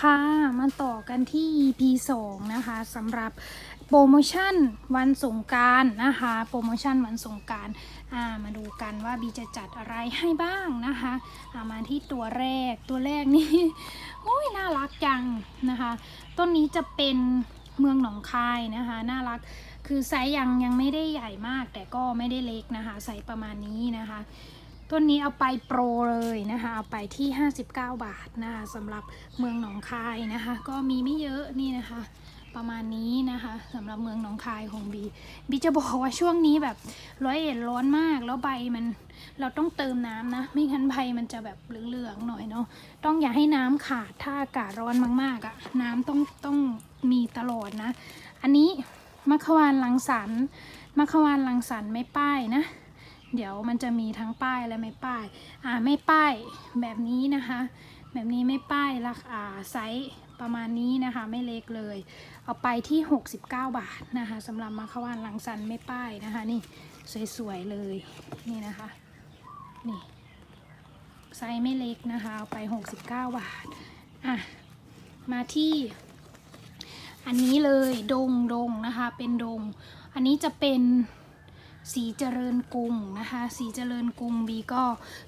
ค่ะ มาต่อกันที่ EP 2 นะคะสำหรับโปรโมชั่นวันสงการนะคะ โปรโมชั่นวันสงการามาดูกันว่าบีจะจัดอะไรให้บ้างนะคะามาที่ตัวแรกตัวแรกนี่โอ้ยน่ารักจังนะคะ ต้นนี้จะเป็นเมืองหนองคายนะคะ น่ารักคือไซส์ยังยังไม่ได้ใหญ่มาก แต่ก็ไม่ได้เล็กนะคะไซส์ประมาณนี้นะคะ ต้นนี้เอาไปโปรเลยนะคะเอาไปที่ 59 บาทนะคะสำหรับเมืองหนองคายนะคะ ก็มีไม่เยอะนี่นะคะ ประมาณนี้นะคะสำหรับเมืองหนองคายของบีบีจะบอกว่าช่วงนี้แบบร้อยเอ็ดร้อนมากแล้วใบมันเราต้องเติมน้ำนะ ไม่งั้นใบมันจะแบบเหลืองๆหน่อยเนาะต้องอย่าให้น้ำขาดถ้าอากาศร้อนมากๆอะ่ะน้ำต้องต้องมีตลอดนะ อันนี้มะขวานลังสรรค์มะขวานลังสรรค์ไม่ป้ายนะ เดี๋ยวมันจะมีทั้งป้ายและไม่ป้าย อ่าไม่ป้ายแบบนี้นะคะ แบบนี้ไม่ป้ายราคาไซส์ประมาณนี้นะคะไม่เล็กเลย เอาไปที่ 69 บาทนะคะสำหรับมาขวานลังสันไม่ป้ายนะคะนี่สวยๆเลยนี่นะคะนี่ไซส์ไม่เล็กนะคะเอาไป 69 บาทอะมาที่ อันนี้เลยดงดงนะคะเป็นดง อันนี้จะเป็น สีเจริญกรุงนะคะ สีเจริญกรุงบีก็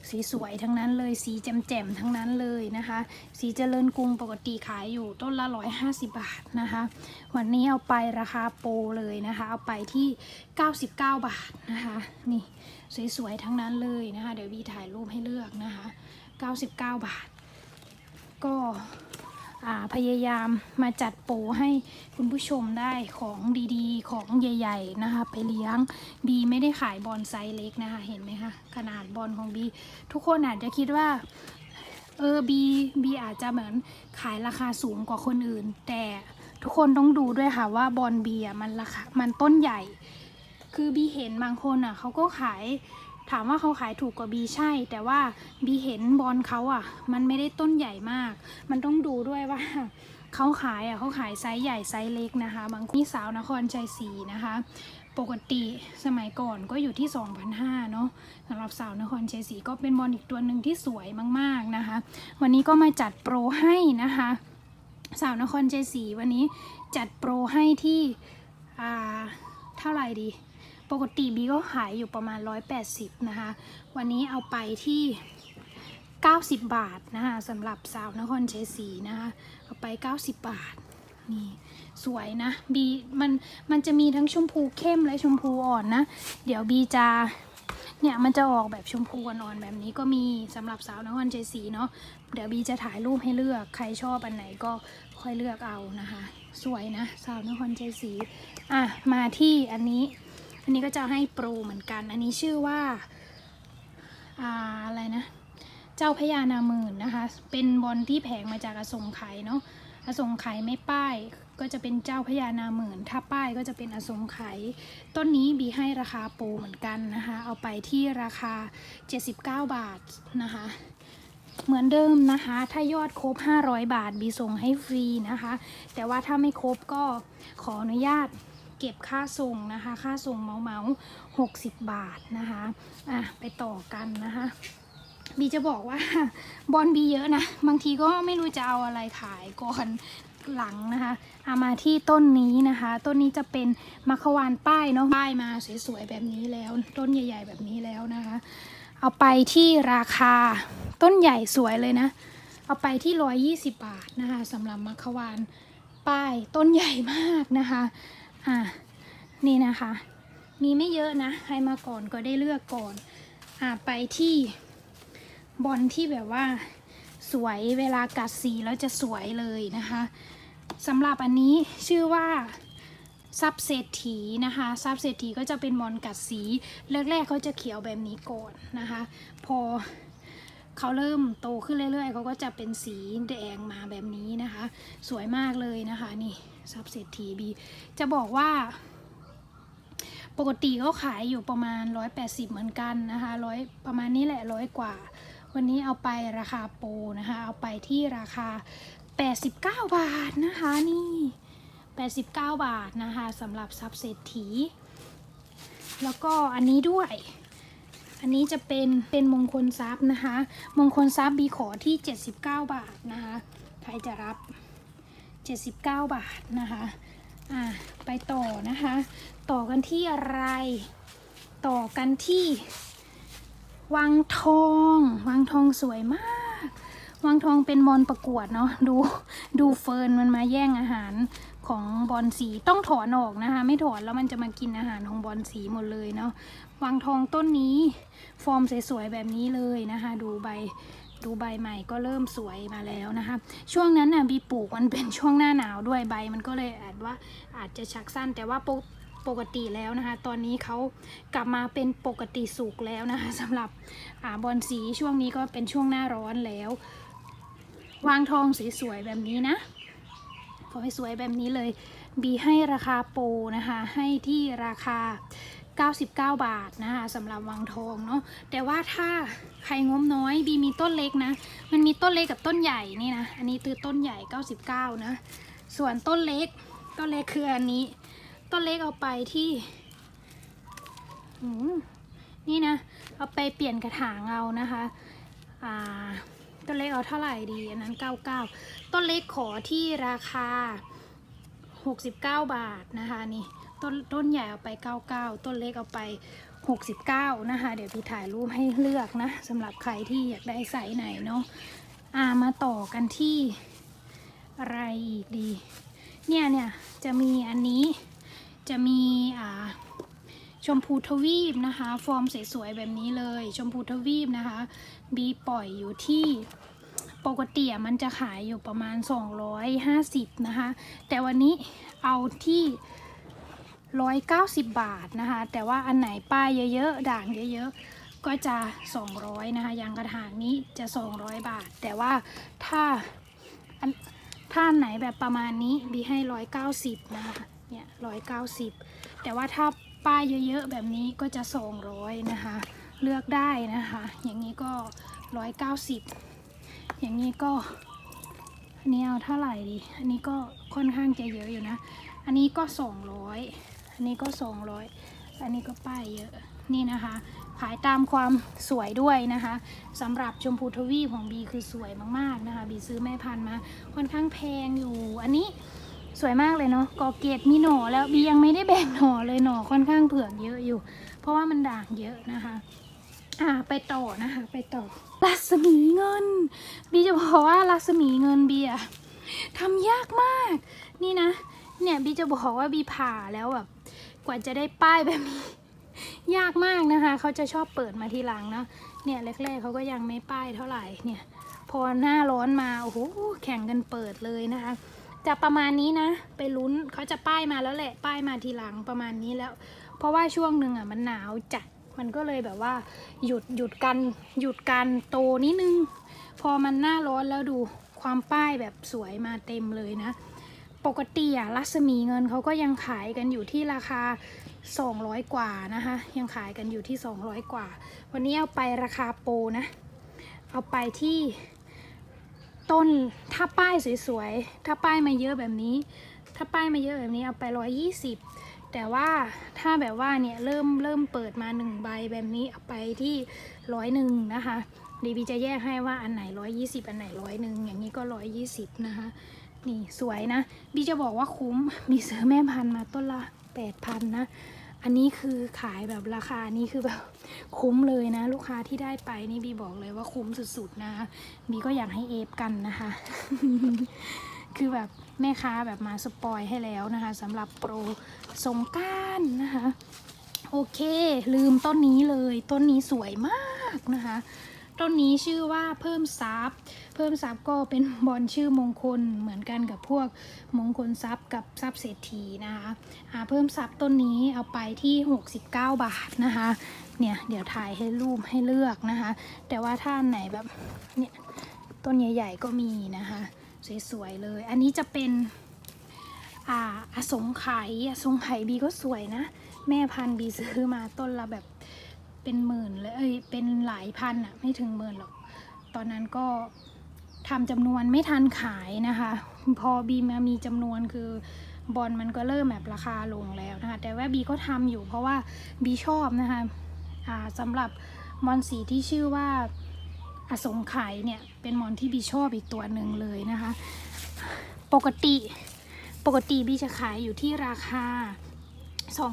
สีสวยทั้งนั้นเลย สีแจ่มๆทั้งนั้นเลยนะคะ สีเจริญกรุงปกติขายอยู่ต้นละ150บาทนะคะ วันนี้เอาไปราคาโปรเลยนะคะ เอาไปที่99บาทนะคะ นี่สวยๆทั้งนั้นเลยนะคะ เดี๋ยวบีถ่ายรูปให้เลือกนะคะ99บาท ก็อ่า พยายามมาจัดโปรให้คุณผู้ชมได้ของดีๆ ของใหญ่ ๆ นะคะ ไปเลี้ยงบีไม่ได้ขายบอลไซส์เล็กนะคะ เห็นไหมคะ ขนาดบอลของบีทุกคนอาจจะคิดว่าเออบีบีอาจจะเหมือนขายราคาสูงกว่าคนอื่น แต่ทุกคนต้องดูด้วยค่ะว่าบอลบีอะมันราคามันต้นใหญ่ คือบีเห็นบางคนอะเขาก็ขาย ถามว่าเขาขายถูกกว่าบีใช่ แต่ว่าบีเห็นบอลเขาอะ มันไม่ได้ต้นใหญ่มาก มันต้องดูด้วยว่าเขาขายอะเขาขายไซส์ใหญ่ไซส์เล็กนะคะ บางนี่สาวนครชัยศรีนะคะ ปกติสมัยก่อนก็อยู่ที่ 2,500เนาะสำหรับสาวนครชัยศรีก็เป็นบอลอีกตัวหนึ่งที่สวยมากๆนะคะ วันนี้ก็มาจัดโปรให้นะคะ สาวนครชัยศรีวันนี้จัดโปรให้ที่อ่าเท่าไหร่ดี ปกติบีก็ขายอยู่ประมาณ 180 นะคะ วันนี้เอาไปที่ 90 บาทนะคะสำหรับสาวนครชัยศรีนะคะ เอาไป 90 บาท นี่สวยนะบีมันมันจะมีทั้งชมพูเข้มและชมพูอ่อนนะ เดี๋ยวบีจะเนี่ยมันจะออกแบบชมพูอ่อนๆแบบนี้ก็มีสำหรับสาวนครชัยศรีเนาะเดี๋ยวบีจะถ่ายรูปให้เลือกใครชอบอันไหนก็ค่อยเลือกเอานะคะ สวยนะสาวนครชัยศรีอะมาที่อันนี้ อันนี้ก็จะให้โปรเหมือนกัน อันนี้ชื่อว่าอ่าอะไรนะ เจ้าพญานาหมื่นนะคะ เป็นบอลที่แผงมาจากอสงไขยเนาะอสงไขยไม่ป้ายก็จะเป็นเจ้าพญานาหมื่น ถ้าป้ายก็จะเป็นอสงไขยต้นนี้บีให้ราคาโปรเหมือนกันนะคะ เอาไปที่ราคา 79 บาทนะคะ เหมือนเดิมนะคะ ถ้ายอดครบ 500 บาทบีส่งให้ฟรีนะคะ แต่ว่าถ้าไม่ครบก็ขออนุญาต เก็บค่าส่งนะคะ ค่าส่งเมาเมาหกสิบบาทนะคะอะไปต่อกันนะคะบีจะบอกว่าบอลบีเยอะนะ บางทีก็ไม่รู้จะเอาอะไรขายก่อนหลังนะคะเอามาที่ต้นนี้นะคะ ต้นนี้จะเป็นมัคควานป้ายเนาะป้ายมาสวยๆแบบนี้แล้ว ต้นใหญ่ ๆ แบบนี้แล้วนะคะ เอาไปที่ราคาต้นใหญ่สวยเลยนะ เอาไปที่ร้อยยี่สิบบาทนะคะสำหรับมัคควานป้ายต้นใหญ่มากนะคะ อะนี่นะคะ มีไม่เยอะนะ ใครมาก่อนก็ได้เลือกก่อน อะไปที่บอลที่แบบว่าสวยเวลากัดสีแล้วจะสวยเลยนะคะสำหรับอันนี้ชื่อว่าซับเศรษฐีนะคะซับเศรษฐีก็จะเป็นบอลกัดสีแรกๆเขาจะเขียวแบบนี้ก่อนนะคะ พอเขาเริ่มโตขึ้นเรื่อยๆเขาก็จะเป็นสีแดงมาแบบนี้นะคะ สวยมากเลยนะคะนี่ ซับเศรษฐีบีจะบอกว่า ปกติก็ขายอยู่ประมาณ 180 เหมือนกันนะคะร้อยประมาณนี้แหละร้อยกว่า วันนี้เอาไปราคาโปรนะคะ เอาไปที่ราคา 89 บาทนะคะนี่ 89 บาทนะคะสำหรับซับเศรษฐี แล้วก็อันนี้ด้วยอันนี้จะเป็นเป็นมงคลทรัพย์นะคะ มงคลทรัพย์บีขอที่ 79 บาทนะคะ ใครจะรับ 79 บาทนะคะอ่าไปต่อนะคะ ต่อกันที่อะไร ต่อกันที่ วังทอง วังทองสวยมาก วังทองเป็นบอลประกวดเนาะดูดูเฟิร์นมันมาแย่งอาหารของบอลสีต้องถอนออกนะคะ ไม่ถอนแล้วมันจะมากินอาหารของบอลสีหมดเลยเนาะวังทองต้นนี้ ฟอร์มสวยๆแบบนี้เลยนะคะ ดูใบ ดูใบใหม่ก็เริ่มสวยมาแล้วนะคะ ช่วงนั้นน่ะบีปลูกมันเป็นช่วงหน้าหนาวด้วยใบ มันก็เลยอาจว่าอาจจะชักสั้นแต่ว่าปกปกติแล้วนะคะ ตอนนี้เขากลับมาเป็นปกติสุกแล้วนะคะสำหรับอบอลสีช่วงนี้ก็เป็นช่วงหน้าร้อนแล้ว วางทองสวยๆแบบนี้นะขอให้สวยแบบนี้เลย บีให้ราคาโปนะคะ ให้ที่ราคา 99 บาทนะคะสำหรับวังทองเนาะแต่ว่าถ้าใครงบน้อยบีมีต้นเล็กนะ มันมีต้นเล็กกับต้นใหญ่นี่นะ อันนี้คือต้นใหญ่ 99 นะ ส่วนต้นเล็ก ต้นเล็กคืออันนี้ ต้นเล็กเอาไปที่นี่นะ เอาไปเปลี่ยนกระถางเอานะคะอ่าต้นเล็กเอาเท่าไหร่ดีอันนั้น 99 ต้นเล็กขอที่ราคา 69 บาทนะคะนี่ ต้นต้นใหญ่เอาไป 99 ต้นเล็กเอาไป 69 นะคะ เดี๋ยวพี่ถ่ายรูปให้เลือกนะสำหรับใครที่อยากได้ไซส์ไหนเนาะอ่ามาต่อกันที่อะไรอีกดี เนี่ยเนี่ยจะมีอันนี้จะมีอ่าชมพูทวีปนะคะ ฟอร์มสวยๆแบบนี้เลย ชมพูทวีปนะคะ บีปล่อยอยู่ที่ปกติมันจะขายอยู่ประมาณ 250 นะคะ แต่วันนี้เอาที่ 190 บาทนะคะ แต่ว่าอันไหนป้ายเยอะๆ ด่างเยอะๆ ก็จะ 200 นะคะยางกระถางนี้จะ 200 บาท แต่ว่าถ้าอันถ้าอันไหนแบบประมาณนี้บีให้ 190 นะคะเนี่ย190 แต่ว่าถ้าป้ายเยอะๆ แบบนี้ก็จะ 200 นะคะ เลือกได้นะคะ อย่างนี้ก็ 190 อย่างนี้ก็อันนี้เอาเท่าไหร่ดี อันนี้ก็ค่อนข้างจะเยอะอยู่นะ อันนี้ก็ 200 อันนี้ก็ 200 อันนี้ก็ป้ายเยอะนี่นะคะ ขายตามความสวยด้วยนะคะสำหรับชมพูทวีปของบีคือสวยมากๆนะคะ บีซื้อแม่พันธุ์มาค่อนข้างแพงอยู่ อันนี้สวยมากเลยเนาะกอเกตมีหน่อแล้วบียังไม่ได้แบ่งหน่อเลยหน่อค่อนข้างเผือกเยอะอยู่ เพราะว่ามันด่างเยอะนะคะอ่าไปต่อนะคะไปต่อรัศมีเงิน บีจะบอกว่ารัศมีเงินบีอะทำยากมาก นี่นะ เนี่ยบีจะบอกว่าบีผ่าแล้วแบบ กว่าจะได้ป้ายแบบนี้ ยากมากนะคะ เขาจะชอบเปิดมาทีหลังนะเนี่ยแรกๆเขาก็ยังไม่ป้ายเท่าไหร่เนี่ยพอหน้าร้อนมาโอ้โหแข่งกันเปิดเลยนะคะ จะประมาณนี้นะ ไปลุ้นเขาจะป้ายมาแล้วแหละป้ายมาทีหลังประมาณนี้แล้ว เพราะว่าช่วงหนึ่งอะมันหนาวจัดมันก็เลยแบบว่า หยุดหยุดกันหยุดการโตนิดนึง พอมันหน้าร้อนแล้วดูความป้ายแบบสวยมาเต็มเลยนะ ปกติอะรัศมีเงินเขาก็ยังขายกันอยู่ที่ราคา 200 กว่านะคะ ยังขายกันอยู่ที่ 200 กว่า วันนี้เอาไปราคาโปรนะ เอาไปที่ต้นถ้าป้ายสวยๆ ถ้าป้ายมาเยอะแบบนี้ ถ้าป้ายมาเยอะแบบนี้เอาไป 120 แต่ว่าถ้าแบบว่าเนี่ยเริ่มเริ่มเปิดมาหนึ่งใบแบบนี้เอาไปที่ร้อยหนึ่งนะคะดีบีจะแยกให้ว่าอันไหน 120 อันไหนร้อยหนึ่งอย่างนี้ก็ 120 นะคะ นี่สวยนะบีจะบอกว่าคุ้มบีซื้อแม่พันธุ์มาต้นละ8,000นนะ อันนี้คือขายแบบราคานี้คือแบบคุ้มเลยนะ ลูกค้าที่ได้ไปนี่บีบอกเลยว่าคุ้มสุดๆนะคะบีก็อยากให้เอฟกันนะคะ คือแบบแม่ค้าแบบมาสปอยให้แล้วนะคะสำหรับโปรสงการนะคะ โอเค ลืมต้นนี้เลย ต้นนี้สวยมากนะคะ ต้นนี้ชื่อว่าเพิ่มซับ พิ่มซับก็เป็นบอลชื่อมงคลเหมือนกันกับพวกมงคลทรัพย์กับทรัพย์เศรษฐีนะคะอ่าเพิ่มซับต้นนี้เอาไปที่ 69 บาทนะคะเนี่ยเดี๋ยวถ่ายให้รูปให้เลือกนะคะ แต่ว่าถ้านไหนแบบเนี่ยต้นใหญ่ ๆ ก็มีนะคะสวยๆเลย อันนี้จะเป็นอ่าอสงไขยอสงไขยบีก็สวยนะ แม่พันธุ์บีซื้อมาต้นละแบบเป็นหมื่นเลยเอ้ยเป็นหลายพันอะไม่ถึงหมื่นหรอก ตอนนั้นก็ ทำจำนวนไม่ทันขายนะคะ พอบีมามีจำนวนคือบอลมันก็เริ่มแบบราคาลงแล้วนะคะ แต่ว่าบีก็ทำอยู่เพราะว่าบีชอบนะคะอ่าสำหรับมอนสีที่ชื่อว่าอสงไขยเนี่ยเป็นมอนที่บีชอบอีกตัวหนึ่งเลยนะคะ ปกติปกติบีจะขายอยู่ที่ราคา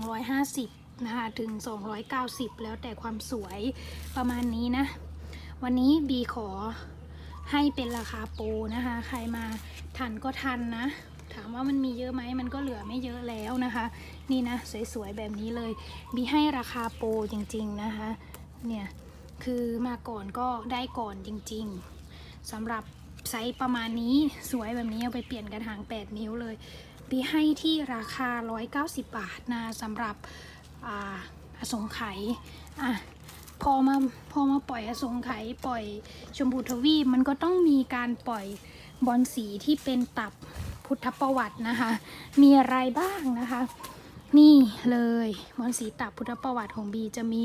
250นะคะถึง 290 แล้วแต่ความสวยประมาณนี้นะ วันนี้บีขอ ให้เป็นราคาโปรนะคะ ใครมาทันก็ทันนะ ถามว่ามันมีเยอะไหมมันก็เหลือไม่เยอะแล้วนะคะ นี่นะสวยๆแบบนี้เลยบีให้ราคาโปรจริงๆนะคะ เนี่ยคือมาก่อนก็ได้ก่อนจริงๆสำหรับไซส์ประมาณนี้สวยแบบนี้เอาไปเปลี่ยนกระถาง 8 นิ้วเลยบีให้ที่ราคา 190 บาทนะสำหรับอ่าอสงไขยอะ พอมาพอมาปล่อยอสงไขยปล่อยชมพูทวีมันก็ต้องมีการปล่อยบอลสีที่เป็นตับพุทธประวัตินะคะ มีอะไรบ้างนะคะ นี่เลยบอลสีตับพุทธประวัติของบีจะมี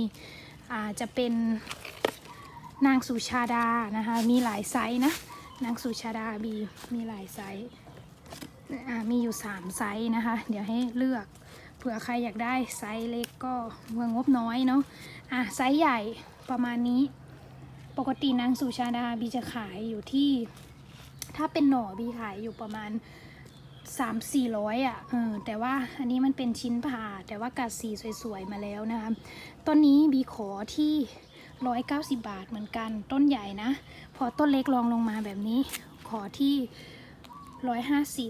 อ่าจะเป็นนางสุชาดานะคะ มีหลายไซส์นะนางสุชาดาบีมีหลายไซส์มีอยู่ 3 ไซส์นะคะ เดี๋ยวให้เลือก เผื่อใครอยากได้ไซส์เล็กก็เมืองบน้อยเนาะอะไซส์ใหญ่ประมาณนี้ ปกตินางสุชาดาบีจะขายอยู่ที่ ถ้าเป็นหน่อบีขายอยู่ประมาณ3 4 0 0อะเออแต่ว่าอันนี้มันเป็นชิ้นผ่า แต่ว่ากัดสีสวยๆมาแล้วนะคะต้นนี้บีขอที่190บาทเหมือนกันต้นใหญ่นะ พอต้นเล็กลองลงมาแบบนี้ ขอที่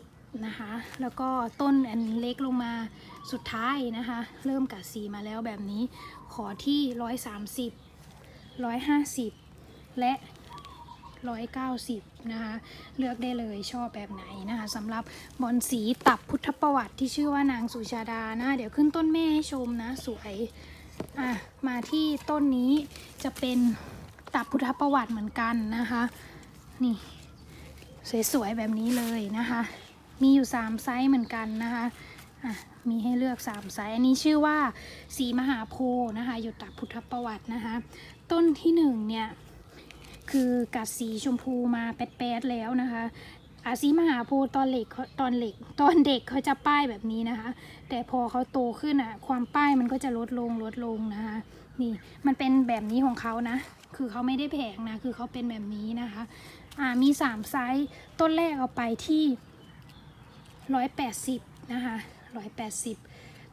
150 นะคะ แล้วก็ต้นอันเล็กลงมาสุดท้ายนะคะ เริ่มกัดสีมาแล้วแบบนี้ ขอที่130 150และ190นะคะ เลือกได้เลยชอบแบบไหนนะคะสำหรับบอนสีตับพุทธประวัติที่ชื่อว่านางสุชาดานะ เดี๋ยวขึ้นต้นแม่ให้ชมนะ สวยอะมาที่ต้นนี้จะเป็นตับพุทธประวัติเหมือนกันนะคะ นี่ สวยๆแบบนี้เลยนะคะ มีอยู่ 3 ไซส์เหมือนกันนะคะมีให้เลือก 3 ไซส์ อันนี้ชื่อว่าสีมหาโพธิ์นะคะอยู่ตับพุทธประวัตินะคะ ต้นที่ 1 เนี่ย คือกัดสีชมพูมาแป๊ดๆแล้วนะคะอาสีมหาโพธิ์ตอนเล็กตอนเล็กตอนเด็กเขาจะป้ายแบบนี้นะคะ แต่พอเขาโตขึ้นอะ ความป้ายมันก็จะลดลงลดลงนะคะนี่มันเป็นแบบนี้ของเขานะ คือเขาไม่ได้แพงนะ คือเขาเป็นแบบนี้นะคะ อ่ามีสามไซส์ ต้นแรกเอาไปที่ ร้อยแปดสิบนะคะร้อยแปดสิบ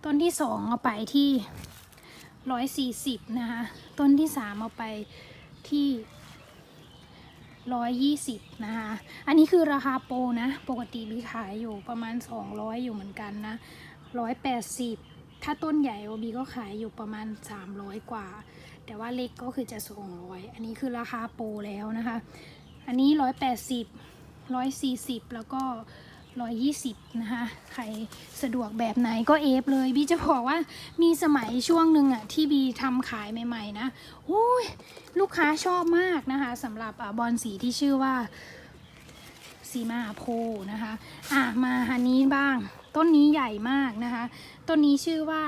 ต้นที่สองเอาไปที่ร้อยสี่สิบนะคะต้นที่สามเอาไปที่ร้อยยี่สิบนะคะ อันนี้คือราคาโปรนะ ปกติบีขายอยู่ประมาณสองร้อยอยู่เหมือนกันนะร้อยแปดสิบถ้าต้นใหญ่โอบีก็ขายอยู่ประมาณสามร้อยกว่า แต่ว่าเล็กก็คือจะสองร้อยอันนี้คือราคาโปรแล้วนะคะ อันนี้ร้อยแปดสิบร้อยสี่สิบแล้วก็ ร้อยยี่สิบนะคะ ใครสะดวกแบบไหนก็เอฟเลย บีจะบอกว่ามีสมัยช่วงหนึ่งอะที่บีทำขายใหม่ๆนะโอ้ยลูกค้าชอบมากนะคะสำหรับอบอลสีที่ชื่อว่าสีมาโพนะคะ อะ มาอันนี้บ้าง ต้นนี้ใหญ่มากนะคะ ต้นนี้ชื่อว่า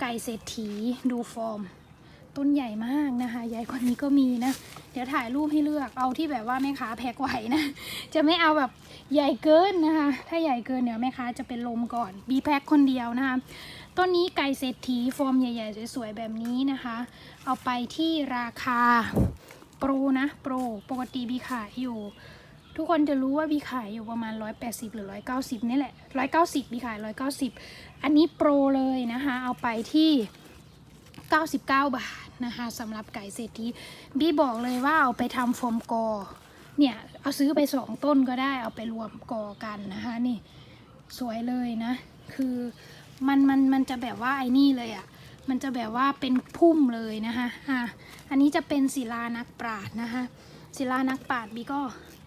ไก่เศรษฐีดูฟอร์ม ต้นใหญ่มากนะคะ ใหญ่กว่านี้ก็มีนะ เดี๋ยวถ่ายรูปให้เลือกเอาที่แบบว่าแม่ค้าแพ็คไหวนะ จะไม่เอาแบบใหญ่เกินนะคะ ถ้าใหญ่เกินเดี๋ยวแม่ค้าจะเป็นลมก่อน บีแพ็คคนเดียวนะคะ ต้นนี้ไก่เศรษฐีฟอร์มใหญ่ ๆ สวยๆแบบนี้นะคะ เอาไปที่ราคาโปรนะโปรปกติบีขายอยู่ ทุกคนจะรู้ว่าบีขายอยู่ประมาณ 180 หรือ 190 นี่แหละ 190บีขาย 190 อันนี้โปรเลยนะคะ เอาไปที่ 99 บาทนะคะสำหรับไก่เศรษฐีบี้บอกเลยว่าเอาไปทำโฟมกอ เนี่ย เอาซื้อไปสองต้นก็ได้เอาไปรวมกอกันนะคะนี่สวยเลยนะ คือมันมันมันจะแบบว่าไอ้นี่เลยอะ่ะมันจะแบบว่าเป็นพุ่มเลยนะคะอะอันนี้จะเป็นศิลานักปราดนะคะศิลานักปราดบีก็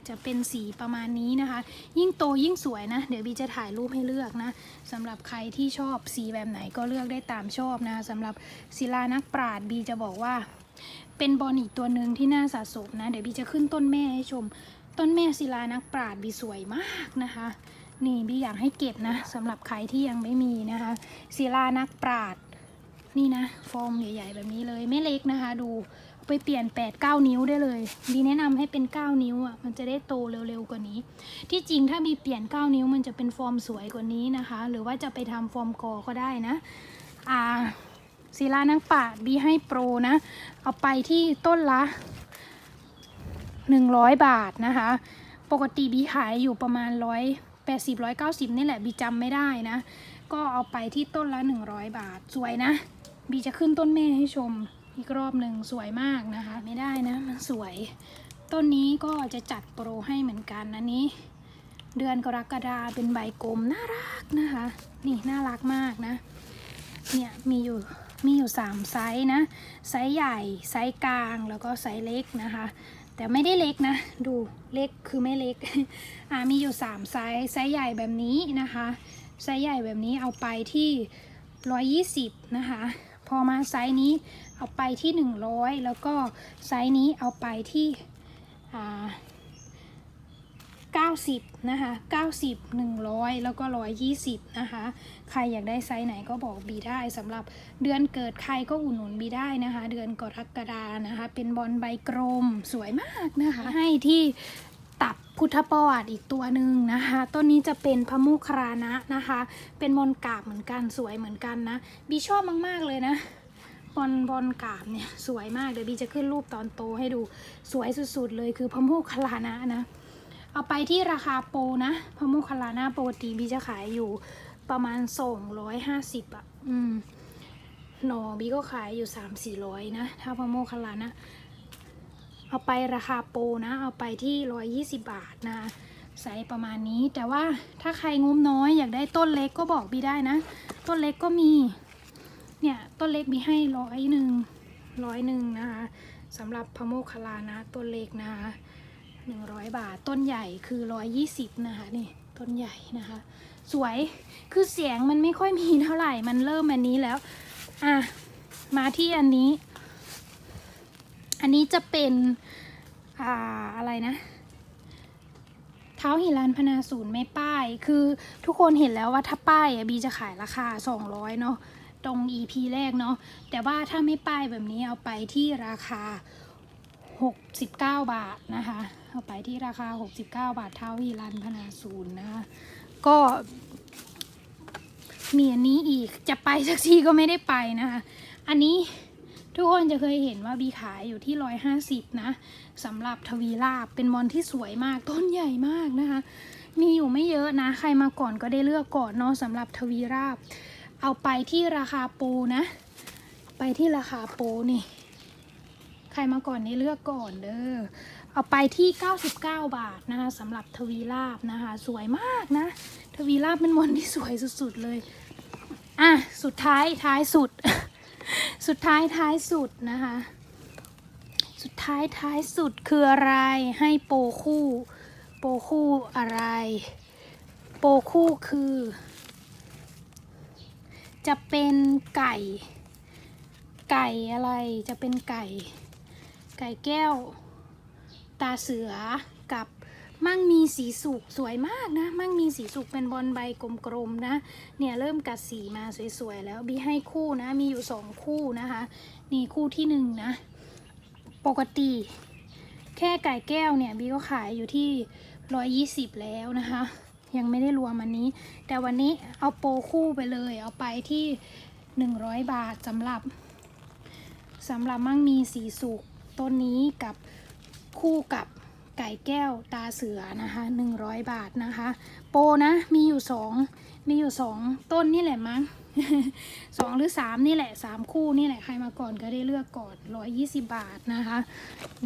จะเป็นสีประมาณนี้นะคะ ยิ่งโตยิ่งสวยนะ เดี๋ยวบีจะถ่ายรูปให้เลือกนะสำหรับใครที่ชอบสีแบบไหนก็เลือกได้ตามชอบนะสำหรับศิลานักปราดบีจะบอกว่า เป็นบอลอีกตัวหนึ่งที่น่าสะสมนะ เดี๋ยวบีจะขึ้นต้นแม่ให้ชม ต้นแม่ศิลานักปราดบีสวยมากนะคะนี่บีอยากให้เก็บนะสำหรับใครที่ยังไม่มีนะคะศิลานักปราดนี่นะฟอร์มใหญ่ ๆ แบบนี้เลยไม่เล็กนะคะ ดู ไปเปลี่ยน 8 9 นิ้วได้เลยบีแนะนำให้เป็น 9 นิ้วอะมันจะได้โตเร็วๆกว่านี้ ที่จริงถ้าบีเปลี่ยน 9 นิ้วมันจะเป็นฟอร์มสวยกว่านี้นะคะ หรือว่าจะไปทำฟอร์มกอก็ได้นะอ่าศิลานังป่าบีให้โปรนะ เอาไปที่ต้นละ 100 บาทนะคะ ปกติบีขายอยู่ประมาณ 180 190 นี่แหละบีจำไม่ได้นะ ก็เอาไปที่ต้นละ 100 บาท สวยนะ บีจะขึ้นต้นแม่ให้ชม อีกรอบหนึ่งสวยมากนะคะ ไม่ได้นะมันสวย ต้นนี้ก็จะจัดโปรให้เหมือนกันอันนี้ เดือนกรกฎาเป็นใบกลมน่ารักนะคะ นี่น่ารักมากนะ เนี่ยมีอยู่มีอยู่สามไซส์นะ ไซส์ใหญ่ ไซส์กลางแล้วก็ไซส์เล็กนะคะ แต่ไม่ได้เล็กนะ ดูเล็กคือไม่เล็กอ่ามีอยู่สามไซส์ไซส์ใหญ่แบบนี้นะคะ ไซส์ใหญ่แบบนี้เอาไปที่ 120 นะคะ พอมาไซส์นี้ เอาไปที่ 100 แล้วก็ไซส์นี้เอาไปที่อ่า90 นะคะ 90 100 แล้วก็ 120 นะคะ ใครอยากได้ไซส์ไหนก็บอกบีได้สำหรับเดือนเกิดใครก็อุดหนุนบีได้นะคะ เดือนกรกฎานะคะ เป็นบอลใบกลมสวยมากนะคะ ให้ที่ตับพุทธประวัติอีกตัวหนึ่งนะคะ ต้นนี้จะเป็นพระมุครานะนะคะ เป็นบอลกาบเหมือนกันสวยเหมือนกันนะ บีชอบมาก ๆ เลยนะ บอลบอลกาบเนี่ยสวยมากเดี๋ยวบีจะขึ้นรูปตอนโตให้ดูสวยสุดๆเลยคือพระมุคลานะนะ เอาไปที่ราคาโปนะพะมุคลาน่าปกติบีจะขายอยู่ประมาณส่งร้อยห้าสิบอะ อืมหนอบีก็ขายอยู่สามสี่ร้อยนะถ้าพะโมคลานะ เอาไปราคาโปนะ เอาไปที่ร้อยยี่สิบบาทนะไซส์ประมาณนี้แต่ว่าถ้าใครงบน้อยอยากได้ต้นเล็กก็บอกบีได้นะ ต้นเล็กก็มี เนี่ยต้นเล็กบีให้ร้อยหนึ่งร้อยหนึ่งนะคะสำหรับพะโมคลานะต้นเล็กนะคะหนึ่งร้อยบาท ต้นใหญ่คือร้อยยี่สิบนะคะนี่ต้นใหญ่นะคะ สวยคือเสียงมันไม่ค่อยมีเท่าไหร่มันเริ่มอันนี้แล้ว อะ มาที่อันนี้ อันนี้จะเป็นอ่าอะไรนะเท้าหิรันพนาศูนย์ไม่ป้าย คือทุกคนเห็นแล้วว่าถ้าป้ายอะบีจะขายราคา 200 เนาะ ตรง EP แรกเนาะแต่ว่าถ้าไม่ป้ายแบบนี้เอาไปที่ราคา 69 บาทนะคะ เอาไปที่ราคา 69 บาทเท่าฮีรันพนาศูนย์นะคะก็มีอันนี้อีกจะไปสักทีก็ไม่ได้ไปนะคะ อันนี้ทุกคนจะเคยเห็นว่าบีขายอยู่ที่ 150 นะสำหรับทวีลาบเป็นมอนที่สวยมากต้นใหญ่มากนะคะ มีอยู่ไม่เยอะนะ ใครมาก่อนก็ได้เลือกก่อนเนาะสำหรับทวีราบ เอาไปที่ราคาปรนะ ไปที่ราคาปรนี่ ใครมาก่อนนี่เลือกก่อนเด้อเอาไปที่ 99 บาทนะคะสำหรับทวีลาบนะคะ สวยมากนะ ทวีลาบเป็นวนที่สวยสุดๆเลย อะ สุดท้ายท้ายสุด สุดท้ายท้ายสุดนะคะ สุดท้ายท้ายสุดคืออะไรให้โปคู่ โปคู่อะไร โปคู่คือ จะเป็นไก่ ไก่อะไรจะเป็นไก่ ไก่แก้ว ตาเสือกับมั่งมีสีสุกสวยมากนะ มั่งมีสีสุกเป็นบอลใบกลมๆนะ เนี่ยเริ่มกัดสีมาสวยๆแล้วบีให้คู่นะ มีอยู่สองคู่นะคะ นี่คู่ที่หนึ่งนะ ปกติ แค่ไก่แก้วเนี่ยบีก็ขายอยู่ที่ร้อยยี่สิบแล้วนะคะ ยังไม่ได้รวมอันนี้ แต่วันนี้เอาโปรคู่ไปเลย เอาไปที่หนึ่งร้อยบาทสำหรับสำหรับมั่งมีสีสุกต้นนี้กับคู่กับไก่แก้วตาเสือนะคะ100 บาทนะคะ โปนะมีอยู่สองมีอยู่สองต้นนี่แหละมั้งสองหรือสามนี่แหละสามคู่นี่แหละใครมาก่อนก็ได้เลือกก่อน120บาทนะคะ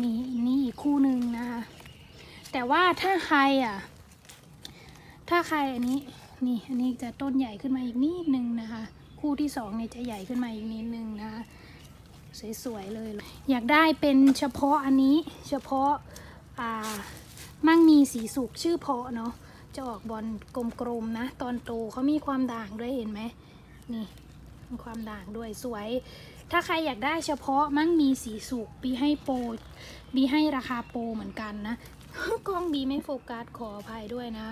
มีนี่อีกคู่หนึ่งนะคะ แต่ว่าถ้าใครอะ ถ้าใครอันนี้นี่อันนี้จะต้นใหญ่ขึ้นมาอีกนิดนึงนะคะ คู่ที่สองเนี่ยจะใหญ่ขึ้นมาอีกนิดนึงนะคะสวยๆเลย อยากได้เป็นเฉพาะอันนี้เฉพาะอ่ามั่งมีสีสุกชื่อเพาะเนาะจะออกบอลกลมๆนะ ตอนโตเขามีความด่างด้วยเห็นไหมนี่มีความด่างด้วยสวย ถ้าใครอยากได้เฉพาะมั่งมีสีสุกบีให้โปรบีให้ราคาโปรเหมือนกันนะ กล้องบีไม่โฟกัสขออภัยด้วยนะ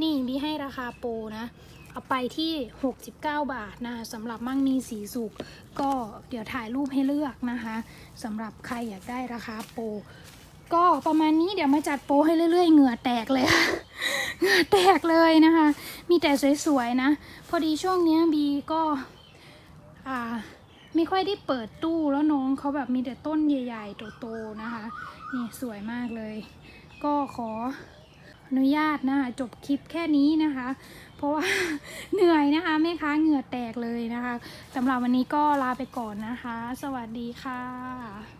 นี่บีให้ราคาโปรนะ เอาไปที่ 69 บาทนะคะสำหรับมั่งมีสีสุกก็เดี๋ยวถ่ายรูปให้เลือกนะคะสำหรับใครอยากได้ราคาโปรก็ประมาณนี้เดี๋ยวมาจัดโปรให้เรื่อย ๆ เหงื่อแตกเลยเหงื่อแตกเลยนะคะ มีแต่สวยๆนะ พอดีช่วงนี้บีก็อ่าไม่ค่อยได้เปิดตู้แล้วน้องเขาแบบมีแต่ต้นใหญ่ ๆ โตๆนะคะ นี่สวยมากเลย ก็ขออนุญาตนะคะจบคลิปแค่นี้นะคะ เพราะว่าเหนื่อยนะคะแม่ค้าเหงื่อแตกเลยนะคะสำหรับวันนี้ก็ลาไปก่อนนะคะ สวัสดีค่ะ